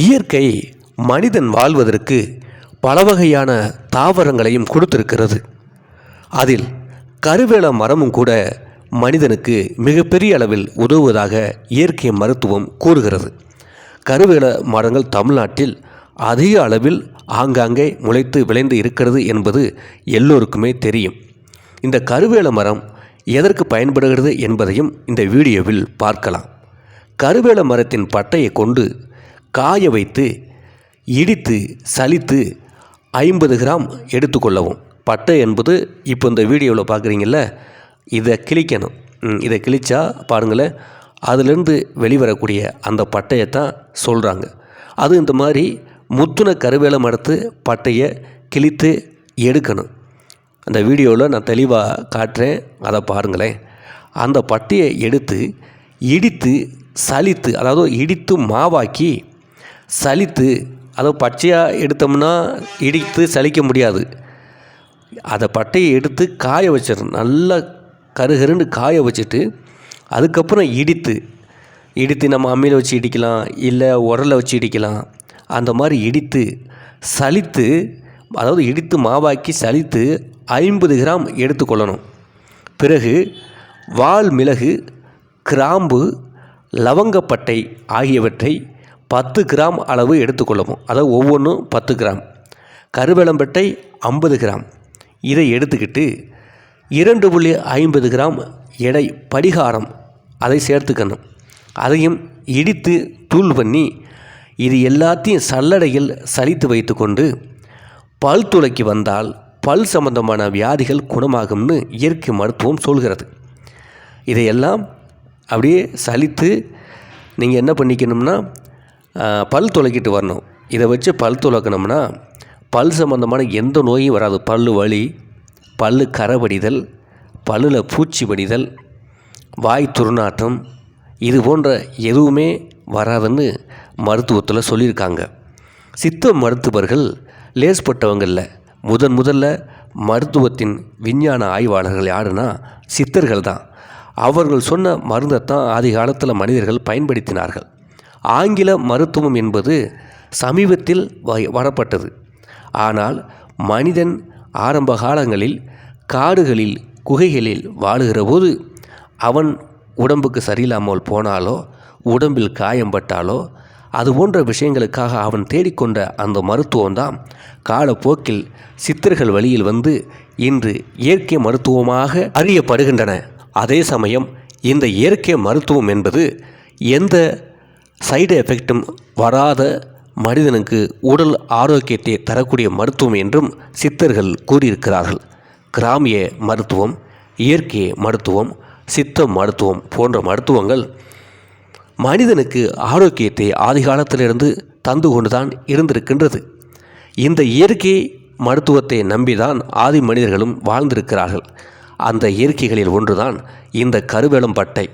இயற்கை மனிதன் வாழ்வதற்கு பல வகையான தாவரங்களையும் கொடுத்திருக்கிறது. அதில் கருவேல மரமும் கூட மனிதனுக்கு மிகப்பெரிய அளவில் உதவுவதாக இயற்கை மருத்துவம் கூறுகிறது. கருவேல மரங்கள் தமிழ்நாட்டில் அதிக அளவில் ஆங்காங்கே முளைத்து விளைந்து இருக்கிறது என்பது எல்லோருக்குமே தெரியும். இந்த கருவேல மரம் எதற்கு பயன்படுகிறது என்பதையும் இந்த வீடியோவில் பார்க்கலாம். கருவேல மரத்தின் பட்டையை கொண்டு காய வைத்து இடித்து சலித்து ஐம்பது கிராம் எடுத்துக்கொள்ளவும் பட்டை என்பது இப்போ இந்த வீடியோவில் பார்க்குறீங்கள இதை கிழிக்கணும். ம், இதை கிழிச்சா பாருங்களேன் அதுலேருந்து வெளிவரக்கூடிய அந்த பட்டையை தான் சொல்கிறாங்க அது இந்த மாதிரி முத்துன கருவேலம் மரத்து பட்டையை கிழித்து எடுக்கணும். அந்த வீடியோவில் நான் தெளிவாக காட்டுறேன் அதை பாருங்களேன். அந்த பட்டையை எடுத்து இடித்து சலித்து அதாவது இடித்து மாவாக்கி சலித்து அதை பச்சையாக எடுத்தோம்னா இடித்து சலிக்க முடியாது. அதை பட்டையை எடுத்து காய வச்சிடணும். நல்லா கருகருன்னு காய வச்சுட்டு அதுக்கப்புறம் இடித்து இடித்து நம்ம அம்மியில் வச்சு இடிக்கலாம் இல்லை உரலில் வச்சு இடிக்கலாம். அந்த மாதிரி இடித்து சலித்து அதாவது இடித்து மாவாக்கி சலித்து ஐம்பது கிராம் எடுத்துக்கொள்ளணும் பிறகு வால் மிளகு கிராம்பு லவங்கப்பட்டை ஆகியவற்றை பத்து கிராம் அளவு எடுத்துக்கொள்ளவும். அதாவது ஒவ்வொன்றும் பத்து கிராம். கருவேலம்பட்டை ஐம்பது கிராம். இதை எடுத்துக்கிட்டு இரண்டு புள்ளி ஐம்பது கிராம் எடை படிகாரம் அதை சேர்த்துக்கணும். அதையும் இடித்து தூள் பண்ணி இது எல்லாத்தையும் சல்லடையில் சலித்து வைத்துக்கொண்டு பல் துளைக்கு வந்தால் பல் சம்பந்தமான வியாதிகள் குணமாகும்னு இயற்கை மருத்துவம் சொல்கிறது. இதையெல்லாம் அப்படியே சலித்து நீங்கள் என்ன பண்ணிக்கணும்னா பல் துளக்கிட்டு வரணும். இதை வச்சு பல் துளக்கணும்னா பல் சம்மந்தமான எந்த நோயும் வராது. பல் வலி பல்லு கரைபடிதல் பல்லில் பூச்சி படிதல் வாய் துர்நாற்றம் இது போன்ற எதுவுமே வராதுன்னு மருத்துவத்தில் சொல்லியிருக்காங்க. சித்த மருத்துவர்கள் லேஸ்பட்டவங்களில் முதன் முதல்ல மருத்துவத்தின் விஞ்ஞான ஆய்வாளர்கள் யாருன்னா சித்தர்கள் தான் அவர்கள் சொன்ன மருந்தை தான் ஆதி காலத்தில் மனிதர்கள் பயன்படுத்தினார்கள். ஆங்கில மருத்துவம் என்பது சமீபத்தில் வ- வரப்பட்டது. ஆனால் மனிதன் ஆரம்ப காலங்களில் காடுகளில் குகைகளில் வாழுகிற போது அவன் உடம்புக்கு சரியில்லாமல் போனாலோ உடம்பில் காயம்பட்டாலோ அது போன்ற விஷயங்களுக்காக அவன் தேடிக்கொண்ட அந்த மருத்துவம் தான் காலப்போக்கில் சித்தர்கள் வழியில் வந்து இன்று இயற்கை மருத்துவமாக அறியப்படுகின்றன. அதே சமயம் இந்த இயற்கை மருத்துவம் என்பது எந்த சைடு எஃபெக்டும் வராத மனிதனுக்கு உடல் ஆரோக்கியத்தை தரக்கூடிய மருத்துவம் என்றும் சித்தர்கள் கூறியிருக்கிறார்கள். கிராமிய மருத்துவம் இயற்கை மருத்துவம் சித்த மருத்துவம் போன்ற மருத்துவங்கள் மனிதனுக்கு ஆரோக்கியத்தை ஆதி காலத்திலிருந்து தந்து கொண்டுதான் இருந்திருக்கின்றது. இந்த இயற்கை மருத்துவத்தை நம்பிதான் ஆதி மனிதர்களும் வாழ்ந்திருக்கிறார்கள். அந்த இயற்கைகளில் ஒன்றுதான் இந்த கருவேலம் பட்டை.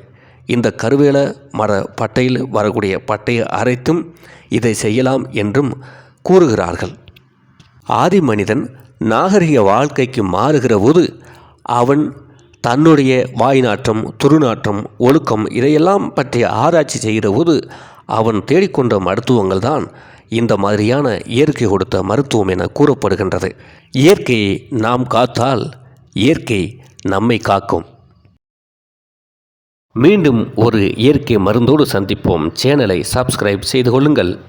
இந்த கருவேல மர பட்டையில் வரக்கூடிய பட்டையை அரைத்தும் இதை செய்யலாம் என்றும் கூறுகிறார்கள். ஆதி மனிதன் நாகரிக வாழ்க்கைக்கு மாறுகிற போது அவன் தன்னுடைய வாய் நாற்றம் துருநாற்றம் ஒழுக்கம் இதையெல்லாம் பற்றி ஆராய்ச்சி செய்கிற போது அவன் தேடிக்கொண்ட மருத்துவங்கள் தான் இந்த மாதிரியான இயற்கை கொடுத்த மருத்துவம் என கூறப்படுகின்றது. இயற்கையை நாம் காத்தால் இயற்கை நம்மை காக்கும். மீண்டும் ஒரு இயற்கை மருந்தோடு சந்திப்போம். சேனலை சப்ஸ்கிரைப் செய்து கொள்ளுங்கள்.